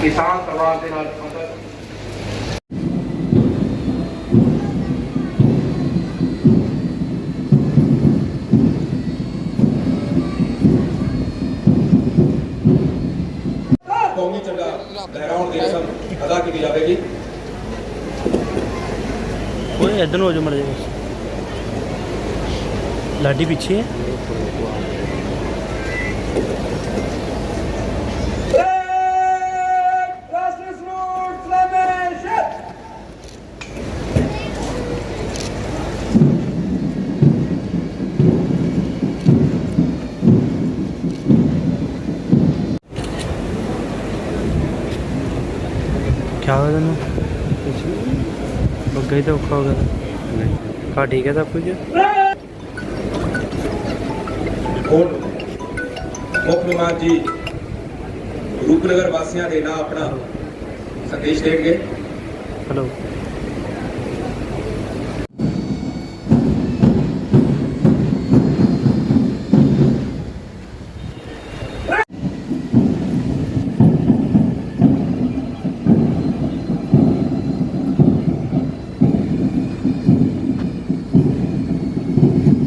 ਕਿਸਾਨ ਪਰਿਵਾਰ ਦੇ ਨਾਲ ਸੰਬੰਧਿਤ ਕੌਮੀ ਝੰਡਾ ਲਹਿਰਾਉਣ ਦੀ ਰਸਮ ਅਦਾ ਕੀਤੀ ਜਾਵੇਗੀ ਓਏ ਇਧਰ ਨੂੰ ਹੋ ਜਾ ਮੜ ਜਾ ਬਸ ਲਾਡੀ ਪਿੱਛੇ ਹੈ ਔਖਾ ਹੋਇਆ ਤੈਨੂੰ? ਕੁਝ ਹੀ ਤਾਂ ਔਖਾ ਹੋ ਗਿਆ। ਕਾ ਠੀਕ ਹੈ ਸਭ ਕੁਝ? ਹੋਰ ਮੁੱਖ ਜੀ ਰੂਪਨਗਰ ਵਾਸੀਆਂ ਦੇ ਨਾਂ ਆਪਣਾ ਸੰਦੇਸ਼ ਦੇਣਗੇ। ਹਲੋ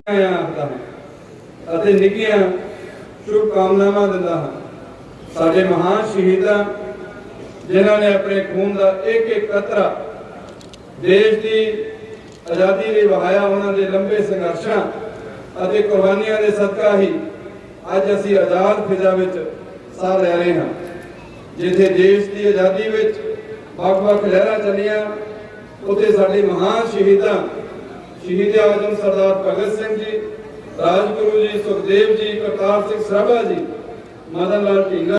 ਆਖਦਾ ਹਾਂ ਅਤੇ ਨਿੱਘੀਆਂ ਸ਼ੁਭ ਕਾਮਨਾਵਾਂ ਦਿੰਦਾ ਹਾਂ। ਸਾਡੇ ਮਹਾਨ ਸ਼ਹੀਦਾਂ, ਜਿਨ੍ਹਾਂ ਨੇ ਆਪਣੇ ਖੂਨ ਦਾ ਇੱਕ ਇੱਕ ਕਤਰਾ ਦੇਸ਼ ਦੀ ਆਜ਼ਾਦੀ ਲਈ ਵਹਾਇਆ, ਉਹਨਾਂ ਦੇ ਲੰਬੇ ਸੰਘਰਸ਼ਾਂ ਅਤੇ ਕੁਰਬਾਨੀਆਂ ਦੇ ਸਦਕਾ ਹੀ ਅੱਜ ਅਸੀਂ ਆਜ਼ਾਦ ਫਿਜ਼ਾ ਵਿੱਚ ਸਾਹ ਲੈ ਰਹੇ ਹਾਂ। ਜਿੱਥੇ ਦੇਸ਼ ਦੀ ਆਜ਼ਾਦੀ ਵਿੱਚ ਵੱਖ-ਵੱਖ ਲਹਿਰਾਂ ਚੱਲੀਆਂ, ਉੱਥੇ ਸਾਡੇ ਮਹਾਨ ਸ਼ਹੀਦਾਂ ਸ਼ਹੀਦ ਆਜ਼ਮ ਸਰਦਾਰ ਭਗਤ ਸਿੰਘ ਜੀ, ਰਾਜਗੁਰੂ ਜੀ, ਸੁਖਦੇਵ ਜੀ, ਕਰਤਾਰ ਸਿੰਘ ਸਰਾਭਾ ਜੀ ਮਦਨ ਲਾਲ ਢੀਂਗਰਾ